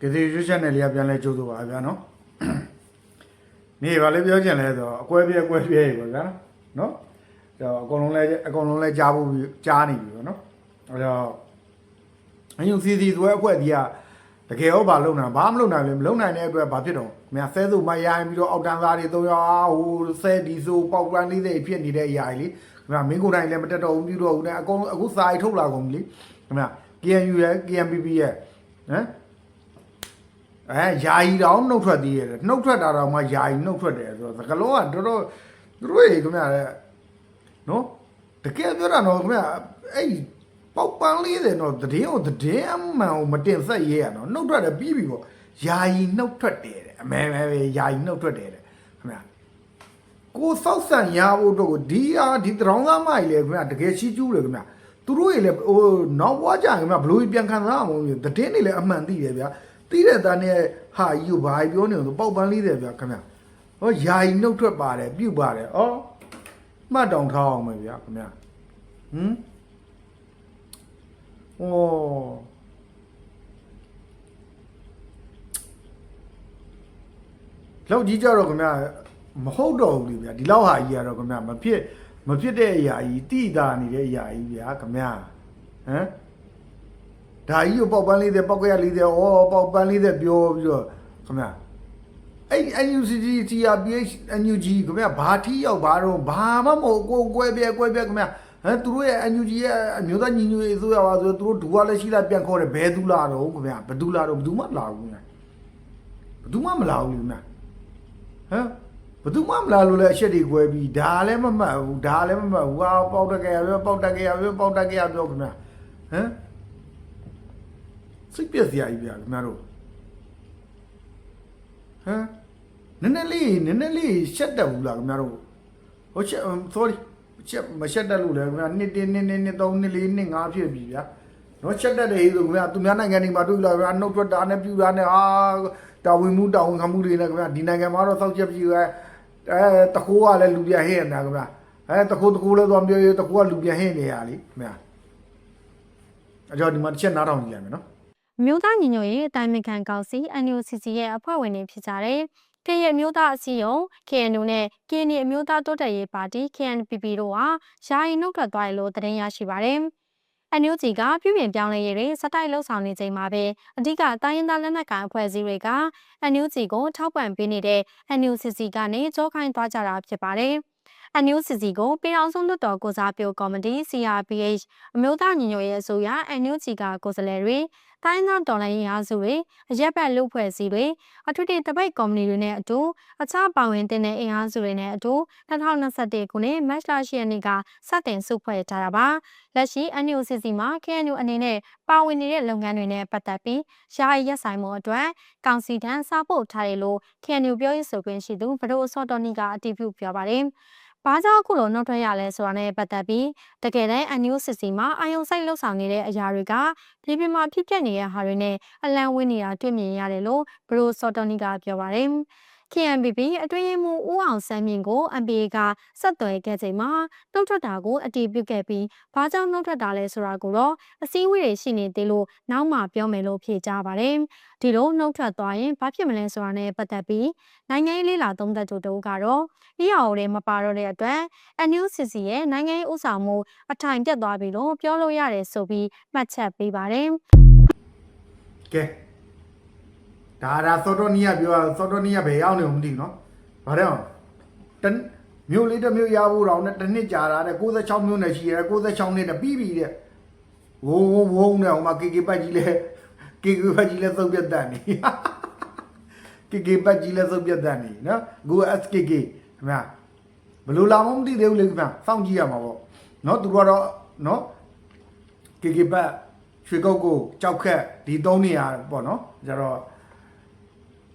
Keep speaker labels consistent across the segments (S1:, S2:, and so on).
S1: ကတိရွှေချက်နယ်လေးကပြန်လဲကြိုးဆိုပါဗျာနော်နေပါလေပြောချင်လဲဆိုတော့အကွဲပြဲအကွဲပြဲပဲဗျာနော်အဲ့တော့အကုန်လုံးလဲအကုန်လုံးလဲကြားဖို့ကြားနေပြီပေါ့နော်အဲ့တော့အယုံစီစီသွဲအကွက်ကြီးကတကယ်ရောဘာလုံနိုင်ဘာမလုံနိုင်လဲမလုံနိုင်တဲ့အတွက်ဘာဖြစ်တော့မြဆဲစုမရိုင်းပြီးတော့အောက်တန်းသားတွေသုံးရောဟိုဆဲဒီဆိုပေါက်ပန်းလေးတွေဖြစ်နေတဲ့အရာကြီးလေခင်ဗျမင်းကိုယ်တိုင်လည်းမတက်တော့ဘူးပြုတော့ဘူးနဲ့အကုန်အခုစာရီထုတ်လာကုန်ပြီလေခင်ဗျ KNU ရဲ့ KNPP ရဲ့ဟမ် အဲယာယီတောင်နှုတ်ထွက်သေးရတယ်နှုတ်ထွက်တာတော့မှယာယီနှုတ်ထွက်တယ်ဆိုတော့သကလုံးကတော်တော်သူတို့ရေခင်ဗျတဲ့နော်တကယ်ပြောတာတော့ခင်ဗျအဲ့ဒီပေါက်ပန်းလေးတယ်တော့တည်င်းကိုတည်င်းအမှန်ကိုမတင်ဆက်ရဲရနော်နှုတ်ထွက်တယ်ပြီးပြီပေါ့ယာယီနှုတ်ထွက်တယ်တဲ့အမဲမဲပဲယာယီနှုတ်ထွက်တယ်တဲ့ခင်ဗျကိုစောက်ဆန်ရဖို့တော့ကိုဒီဟာဒီတရောင်းသားမကြီးလေခင်ဗျတကယ်ရှိကျူးတယ်ခင်ဗျသူတို့ရေလေဟိုနောက်ဘွားကြရင်ခင်ဗျဘလို့ပြန်ခံစားအောင်လို့တည်င်းနေလေအမှန်သိတယ်ဗျာ သိတဲ့သားနဲ့ဟာကြီးကိုဘာပြောနေလို့ပေါက်ပန်းလေးတယ်ဗျာခင်ဗျဟောယာယီနှုတ်ထွက်ပါတယ်ပြုတ်ပါတယ်ဩမှတ်တောင်ထားအောင်မယ်ဗျာခင်ဗျဟမ်ဩလောက်ကြီးကြတော့ခင်ဗျမဟုတ်တော့ဘူးလေဗျာဒီလောက်ဟာကြီးကတော့ခင်ဗျမဖြစ်မဖြစ်တဲ့အရာကြီးတိတာနေတဲ့အရာကြီးဗျာခင်ဗျဟမ် ဒါကြီးကိုပေါက်ပန်းလေးတဲ့ပေါက်ကရလေးတဲ့ဩပေါက်ပန်းလေးတဲ့ပြောပြီးတော့ခင်ဗျအဲ့ NUCG TRPH NUG ခင်ဗျဘာထီရောက်ဘာတော့ဘာမှမဟုတ်ကိုကွဲပြဲကွဲပြဲခင်ဗျဟမ်သူတို့ရဲ့ NUG ရဲ့အမျိုးသားညီညွတ်ရေးအစိုးရပါဆိုသူတို့ဒူကလည်းရှိလာပြန်ခေါ်တယ်ဘဲသူလာတော့ခင်ဗျဘသူလာတော့ဘသူမှလာဘူးခင်ဗျဘသူမှမလာဘူးခင်ဗျဟမ်ဘသူမှမလာလို့လည်းအချက်တွေ꿰ပြီးဒါလည်းမမှတ်ဘူးဒါလည်းမမှတ်ဘူးဟာပေါက်တက်ကြရပြောပေါက်တက်ကြရပြောပေါက်တက်ကြရပြောခင်ဗျဟမ် စိတ်ပြက်စရာကြီးဗျာခင်ဗျားတို့ဟမ်နည်းနည်းလေးနည်းနည်းလေးရှက်တက်ဘူးလားခင်ဗျားတို့ဟိုချက် sorry ချက်မရှက်တက်လို့လေခင်ဗျာနှစ်တင်းနှစ်နှစ်နှစ်သုံးနှစ်လေးနှစ်ငါးဖြစ်ပြီဗျာနော်ချက်တက်တယ်ဟေးဆိုခင်ဗျာသူများနိုင်ငံတွေမှာတွေ့လာဗျာနှုတ်ထွက်တာနဲ့ပြူတာနဲ့ဟာတာဝန်မှုတာဝန်ခံမှုတွေနဲ့ခင်ဗျာဒီနိုင်ငံမှာတော့စောက်ချက်ပြီပဲအဲတခိုးကလည်းလူပြန်ဟဲ့နေတာခင်ဗျာအဲတခိုးတခိုးလည်းသွားပြောရတခိုးကလူပြန်ဟဲ့နေရလေခင်ဗျာအကြောင်းဒီမှာတစ်ချက်နားထောင်ကြည့်ရမယ်နော်
S2: မြို့သားညီညွတ်ရေးအတိုင်းအခံကောင်စီ NUCC ရဲ့အဖွဲ့ဝင်တွေဖြစ်ကြတဲ့ကရင်မျိုးသားအစည်းအရုံး KNU နဲ့ KNY အမျိုးသားတိုးတက်ရေးပါတီ KNPP တို့ဟာယာယီနှုတ်ထွက်သွားတယ်လို့သတင်းရရှိပါတယ်။ NUG ကပြည်ပြင်ပြောင်းလဲရေးတွေစတိုက်လှုပ်ဆောင်နေချိန်မှာပဲအဓိကတိုင်းရင်းသားလက်နက်ကိုင်အဖွဲ့အစည်းတွေက NUG ကိုထောက်ပံ့ပေးနေတဲ့ NUCC ကနေကြောခိုင်းသွားကြတာဖြစ်ပါတယ်။ NUCC ကိုပြည်အောင်စုလွှတ်တော်ကိုစားပြုကော်မတီ CRPH အမျိုးသားညီညွတ်ရေးအစိုးရ NUG ကကိုယ်စားလှယ်တွေတိုင်းသားတော်လှန်ရေးအားစုတွေအရက်ဘက်လူဖွဲ့စည်းတွေအထွေထွေတပိတ်ကော်မတီတွေနဲ့အတူအခြားပါဝင်တဲ့အင်အားစုတွေနဲ့အတူ2021ခုနှစ်မတ်လ10ရက်နေ့ကစတင်စုဖွဲ့ထားတာပါလက်ရှိ NUCC မှာ KNU အနေနဲ့ပါဝင်နေတဲ့လုပ်ငန်းတွေနဲ့ပတ်သက်ပြီးယာယီရက်ဆိုင်မှုအတွက်ကောင်စီထံစာပို့ထားတယ်လို့ KNU ပြောရေးဆိုခွင့်ရှိသူဗဒိုစောတော်နီကအတည်ပြုပြောပါတယ် ဘာကြောင့်အခုလိုနှုတ်ထွက်ရလဲဆိုတာနဲ့ပတ်သက်ပြီးတကယ်တမ်း NUCC မှာအာယုံစိုက်လှုပ်ဆောင်နေတဲ့အရာတွေကပြည်ပြမှာဖြစ်ပျက်နေတဲ့ဟာတွေနဲ့အလံဝင်းနေတာတွေ့မြင်ရတယ်လို့ဘရိုစော်တော်နီကပြောပါတယ်။ KNPP အတွင်းရေးမှူးဦးအောင်ဆန်းမြင့်ကို MPA ကဆက်သွယ်ခဲ့ချိန်မှာနှုတ်ထွက်တာကိုအတည်ပြုခဲ့ပြီးဘာကြောင့်နှုတ်ထွက်တာလဲဆိုတာကိုတော့အစည်းအဝေးတွေရှိနေသေးလို့နောက်မှပြောမယ်လို့ဖြေကြားပါတယ်။ဒီလိုနှုတ်ထွက်သွားရင်ဘာဖြစ်မလဲဆိုတာနဲ့ပတ်သက်ပြီးနိုင်ငံရေးလေးလာသုံးသက်သူတို့ကတော့ EAO တွေမပါတော့တဲ့အတွက် NUCC ရဲ့နိုင်ငံရေးဥဆောင်မှုအထိုင်ပြတ်သွားပြီလို့ပြောလို့ရတယ်ဆိုပြီးမှတ်ချက်ပေးပါတယ်။
S1: ကဲ ဒါဒါစောတော်နီးကပြောတာစောတော်နီးကဘယ်ရောက်နေမှမသိဘူးနော်ဘာတဲ့အောင်တန်မြို့လေးတစ်မြို့ရဖို့တော့နဲ့တစ်နှစ်ကြာတာတဲ့66မြို့နယ်ရှိရဲ66နှစ်တပြီးပြီတဲ့ဝုံဝုံဝုံနဲ့ဟိုမှာကေကေပတ်ကြီးလဲကေကေပတ်ကြီးလဲသုတ်ပြတ်တန်နေကေကေပတ်ကြီးလဲသုတ်ပြတ်တန်နေနော်အခု SKK ခင်ဗျာဘယ်လိုလာမှမသိသေးဘူးလေခင်ဗျာစောင့်ကြည့်ရမှာပေါ့နော်သူတို့ကတော့နော်ကေကေပတ်ရွှေကုတ်ကိုကြောက်ခက်ဒီသုံးနေရပေါ့နော်ကျတော့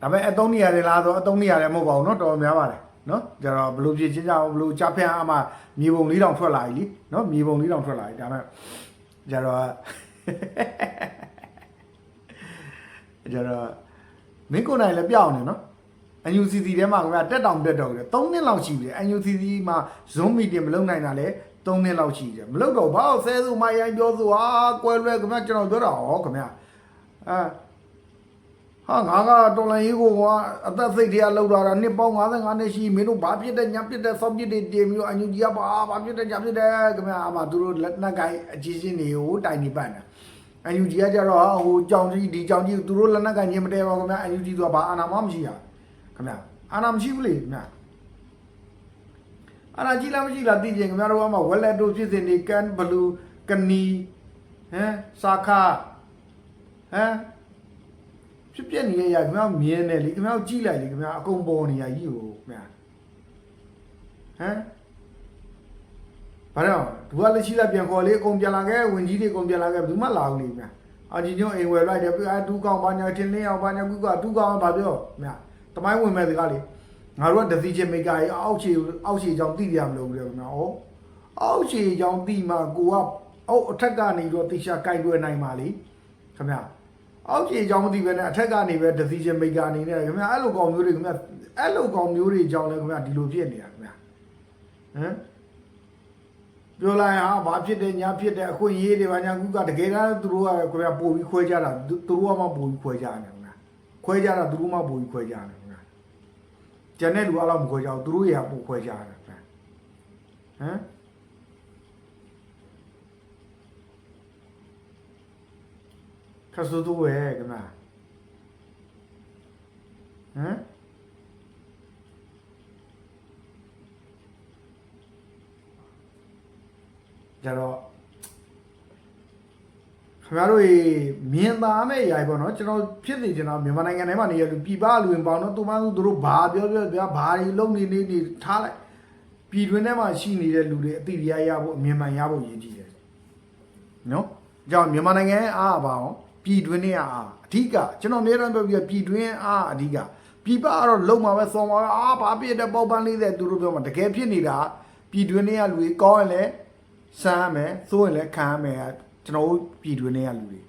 S1: ဒါပေမဲ့အသုံးနေရတယ်လားဆိုအသုံးနေရတယ်မဟုတ်ပါဘူးနော်တော်တော်များပါတယ်နော်ကျတော့ဘလို့ဖြစ်ချင်းကြအောင်ဘလို့ကြဖျန်းအမှမြေပုံလေးတောင်ထွက်လာပြီလीနော်မြေပုံလေးတောင်ထွက်လာပြီဒါပေမဲ့ကျတော့ကျတော့မင်းကိုယ်နိုင်လည်းပြောင်းနေနော် NUCC ထဲမှာခင်ဗျာတက်တောင်တက်တော့တယ်3နှစ်လောက်ရှိပြီ NUCC မှာ Zoom meeting မလုပ်နိုင်တာလဲ3နှစ်လောက်ရှိတယ်မလုပ်တော့ဘာလို့ဆဲစုမရိုင်းပြောစုဟာကွဲလွဲခင်ဗျာကျွန်တော်ပြောတာဟောခင်ဗျာအာ ဟာငါကတော်လန်ရေးကိုကအသက်စိတ်တွေကလောက်လာတာနှစ်ပေါင်း55နှစ်ရှိမင်းတို့ဘာဖြစ်တဲ့ညာဖြစ်တဲ့ဆောက်ဖြစ်တဲ့တင်ပြီးတော့အန်ယူကြီးကပါဘာဖြစ်တဲ့ညာဖြစ်တဲ့ခင်ဗျာအမသူတို့လက်နက်ကိုင်အကြီးချင်းတွေကိုတိုင်နေပတ်နေအန်ယူကြီးကကြတော့ဟိုကြောင်ကြီးဒီကြောင်ကြီးသူတို့လက်နက်ကိုင်ချင်းမတဲပါဘူးခင်ဗျာအန်ယူကြီးကဘာအာနာမမရှိရခင်ဗျာအာနာမရှိဘူးလေခင်ဗျာအာနာကြီးလားမရှိလားသိချင်ခင်ဗျာတို့ကမှဝက်လက်တို့ဖြစ်စင်နေကန်ဘလူးကနီဟမ်စာခဟမ် ဖြစ်ပြနေရရခင်ဗျားမြင်တယ်လေခင်ဗျားကြည့်လိုက်လေခင်ဗျားအကုန်ပေါ်နေရကြီးကိုခင်ဗျာဟမ်ဘာတော့သူကလက်ရှိလက်ပြန်ခေါ်လေအကုန်ပြန်လာခဲ့ဝင်ကြီးတွေအကုန်ပြန်လာခဲ့ဘယ်သူမှလာဘူးလေခင်ဗျာအကြီးညွန့်အိမ်ဝယ်လိုက်တယ်ပြီးအတူကောင်ဘာညာတင်လင်းအောင်ဘာညာကူကတူကောင်ဘာပြောခင်ဗျာတမိုင်းဝင်မဲ့စကားလေငါတို့ကဒစီချင်းမိတ်ကကြီးအောက်ခြေအောက်ခြေကြောင်တိရမလို့လေခင်ဗျာဩအောက်ခြေကြောင်တိမှကိုကအောက်အထက်ကနေတော့တိချာကြိုက်ွယ်နိုင်ပါလေခင်ဗျာ အောက်ခြေအကြောင်းမသိပဲနဲ့အထက်ကနေပဲ decision maker အနေနဲ့ခင်ဗျာအဲ့လိုကောင်မျိုးတွေခင်ဗျာအဲ့လိုကောင်မျိုးတွေကြောင်းလဲခင်ဗျာဒီလိုဖြစ်နေတာခင်ဗျာဟမ်ပြောလိုက်ဟာဘာဖြစ်တယ်ညာဖြစ်တယ်အခွင့်အရေးတွေဘာညာကူကတကယ်တမ်းသူတို့ကခင်ဗျာပို့ပြီးခွဲကြတာသူတို့ကမှပို့ပြီးခွဲကြတယ်ခင်ဗျာခွဲကြတာသူတို့မှပို့ပြီးခွဲကြတယ်ခင်ဗျာကျန်တဲ့လူအလောက်မခွဲကြဘူးသူတို့ရပို့ခွဲကြတယ်ခင်ဗျာဟမ် ခက်ဆိုးတော့ပဲခင်ဗျာဟမ်ကြတော့ခင်ဗျားတို့ရေမြင်သာမဲ့ຢာပေါ့နော်ကျွန်တော်ဖြစ်နေကျွန်တော်မြန်မာနိုင်ငံထဲမှာနေရလူပြည်ပလူဝင်ပေါင်းတော့သူမှသူတို့ဘာပြောပြောဗျာဘာတွေလုံနေနေနေထားလိုက်ပြည်တွင်းထဲမှာရှိနေတဲ့လူတွေအတိအရရဖို့အမြင်မှန်ရဖို့ရည်ကြည့်တယ်နော်ကြောင့်မြန်မာနိုင်ငံရဲ့အားပါအောင် ပြည်တွင်းနဲ့အားအဓိကကျွန်တော်အများအားပြောပြီးပြည်တွင်းအားအဓိကပြည်ပကတော့လုံမှာပဲစော်မှာပဲအာဘာဖြစ်တဲ့ပေါပန်းလေးတဲ့သူတို့ပြောမှာတကယ်ဖြစ်နေတာပြည်တွင်းနဲ့ကလူကြီးကောင်းရင်လည်းစမ်းရမယ်စိုးရင်လည်းခံရမယ်ကျွန်တော်တို့ပြည်တွင်းနဲ့ကလူတွေ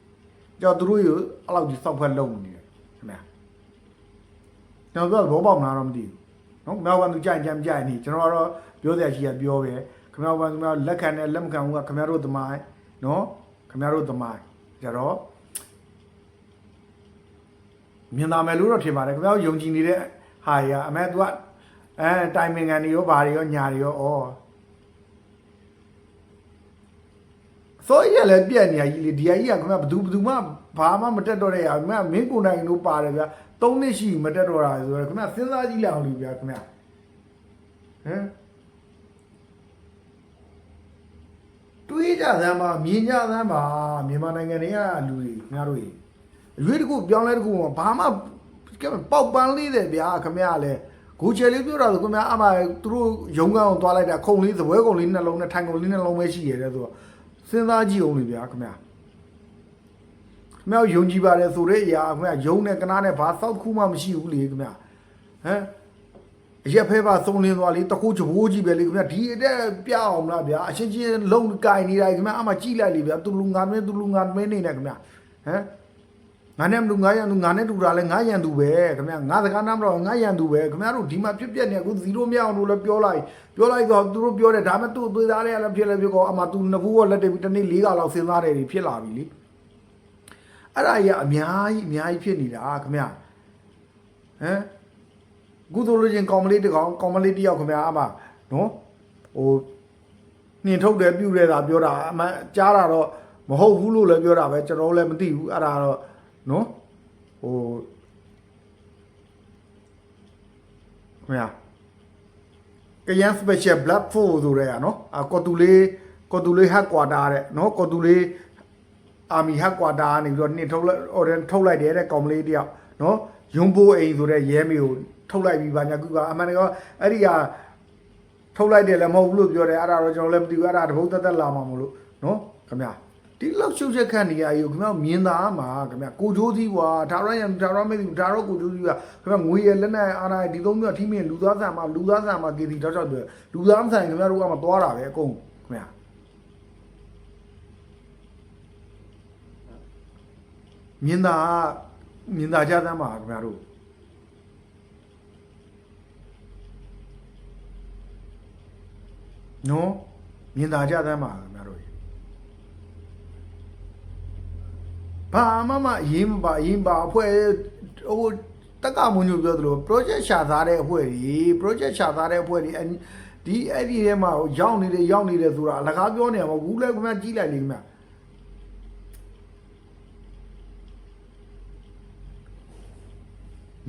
S1: ကြောင့်သူတို့ရအဲ့လောက်ကြီးစောက်ဖက်လုံနေတယ်ခင်ဗျာကျွန်တော်ပြောဘောပေါက်မလားတော့မသိဘူးနော်မြောက်ကန်သူကြိုက်ကြမ်းကြိုက်နေကျွန်တော်ကတော့ပြောစရာရှိရပြောပဲခင်ဗျားဘာခင်ဗျားလက်ခံနဲ့လက်မခံဘူးကခင်ဗျားတို့သမိုင်းနော်ခင်ဗျားတို့သမိုင်းကြတော့ မြင်သာမယ်လို့တော့ထင်ပါတယ်ခင်ဗျားယုံကြည်နေတဲ့ဟာရအမဲ तू ကအဲတိုင်ပင်ခံတွေရောဘာတွေရောညာတွေရောဩဆိုရလည်းပြက်နေရကြီးလေဒီအကြီးကခင်ဗျားဘယ်သူဘယ်သူမှဘာမှမတက်တော့တဲ့ရခင်ဗျားမင်းကိုယ်နိုင်လို့ပါတယ်ဗျာသုံးနှစ်ရှိမတက်တော့တာဆိုတော့ခင်ဗျားစဉ်းစားကြည့်လိုက်အောင်လေဗျာခင်ဗျာဟမ်တွေးကြသမ်းပါမြင်ကြသမ်းပါမြန်မာနိုင်ငံတွေကလူတွေခင်ဗျားတို့ကြီးအ ရွေးတကူပြောင်းလဲတကူဘာမှကဲပေါက်ပန်းလေးတယ်ဗျာခင်ဗျားလည်းကိုချယ်လေးပြောတာဆိုခင်ဗျားအမှသူတို့ရုံးကန်အောင်သွားလိုက်တာခုံလေးသပွဲကုံလေးနှလုံးနဲ့ထိုင်ကုံလေးနှလုံးပဲရှိရတယ်ဆိုတော့စဉ်းစားကြည့်အောင်လေဗျာခင်ဗျာခင်ဗျားယုံကြည်ပါတယ်ဆိုတဲ့အရာခင်ဗျာယုံနဲ့ကနာနဲ့ဘာသောက်ခုမှမရှိဘူးလေခင်ဗျာဟမ်အရက်ဖဲပါသုံးလင်းသွားလေတကူချဘိုးကြီးပဲလေခင်ဗျာဒီအတက်ပြအောင်မလားဗျာအချင်းချင်းလုံးကင်နေတာခင်ဗျာအမှကြည့်လိုက်လေဗျာသူလူငါမင်းသူလူငါမင်းနေနေခင်ဗျာဟမ် ငါနဲ့မလူငါရန်သူငါနဲ့တူတာလဲငါရန်သူပဲခင်ဗျာငါစကားနားမတော့ငါရန်သူပဲခင်ဗျားတို့ဒီမှာဖြစ်ပြနေအခုဇီရိုမြောက်အောင်လို့လည်းပြောလိုက်ပြောလိုက်တော့သူတို့ပြောတယ်ဒါမှသူ့အသွေးသားတွေကလည်းဖြစ်လည်းဖြစ်ကောအမှသူနှစ်ခုကလက်တက်ပြီးတစ်နေ့၄ကလောက်စဉ်းစားတယ်တွေဖြစ်လာပြီလေအဲ့ဒါကြီးကအများကြီးအများကြီးဖြစ်နေတာခင်ဗျဟမ်ကုသိုလ်လူချင်းကောင်မလေးတစ်ကောင်ကောင်မလေးတစ်ယောက်ခင်ဗျအမနော်ဟိုနှင်ထုတ်တယ်ပြုတ်တယ်သာပြောတာအမှန်ကြားတာတော့မဟုတ်ဘူးလို့လည်းပြောတာပဲကျွန်တော်လည်းမသိဘူးအဲ့ဒါတော့ နော်ဟိုခင်ဗျကရန် special black 4ဆိုတဲ့อ่ะเนาะအကော်တူလေးကော်တူလေးဟက်ကွာတာတဲ့เนาะကော်တူလေး အာမီဟက်ကွာတာကနေပြီးတော့နှင်ထုတ်လိုက် order ထုတ်လိုက်တယ်တဲ့ကောင်မလေးတယောက်နော်ယွန်ဘိုးအိမ်ဆိုတဲ့ရဲမေကိုထုတ်လိုက်ပြီးပါညာကူကအမှန်တကယ်အဲ့ဒီဟာထုတ်လိုက်တယ်လည်းမဟုတ်ဘူးလို့ပြောတယ်အဲ့ဒါတော့ကျွန်တော်လည်းမသိဘူးအဲ့ဒါတပုတ်သက်သက်လာမှာမလို့နော်ခင်ဗျာ ဒီလောက်ရှုပ်ချက်ခန့်နေရယူခင်ဗျာမြင်သာမှာခင်ဗျာကိုချိုးသီးကွာဒါရရန်ဒါရမေဒါရကိုချိုးသီးကခင်ဗျာငွေရလက်နဲ့အားနာဒီသုံးမျိုးအထီးမြင်လူသားဆန်မှာလူသားဆန်မှာကေစီတောက်ချောက်ပြောလူသားမဆိုင်ခင်ဗျာတို့ကမှသွားတာပဲအကုန်ခင်ဗျာမြင်သာမြင်သာကြသမ်းပါခင်ဗျားတို့နော်မြင်သာကြသမ်းပါခင်ဗျားတို့ ဘာမှမအရင်မပါအရင်ပါအဖွဲ့ဟိုတက်ကမွန်ညိုပြောသလို project ရှာသားတဲ့အဖွဲ့ကြီး project ရှာသားတဲ့အဖွဲ့ကြီးအဒီအဲ့ဒီထဲမှာရောက်နေတယ်ရောက်နေတယ်ဆိုတာအလကားပြောနေမှာဘူးလဲခင်ဗျကြီးလိုက်လေခင်ဗျ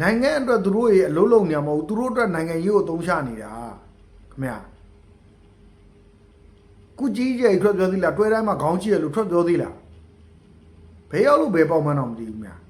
S1: နိုင်ငံအတွက်သူတို့ရဲ့အလုံးလုံးနေမှာမဟုတ်သူတို့အတွက်နိုင်ငံရေးကိုသုံးချနေတာခင်ဗျကုကြီးကြီးထွက်ပြောသေးလားတွဲတိုင်းမှာခေါင်းကြီးရလို့ထွက်ပြောသေးလား ဘယ်ရောက်လို့ဘယ်ပေါက်မှန်းတော့မသိဘူးခင်ဗျ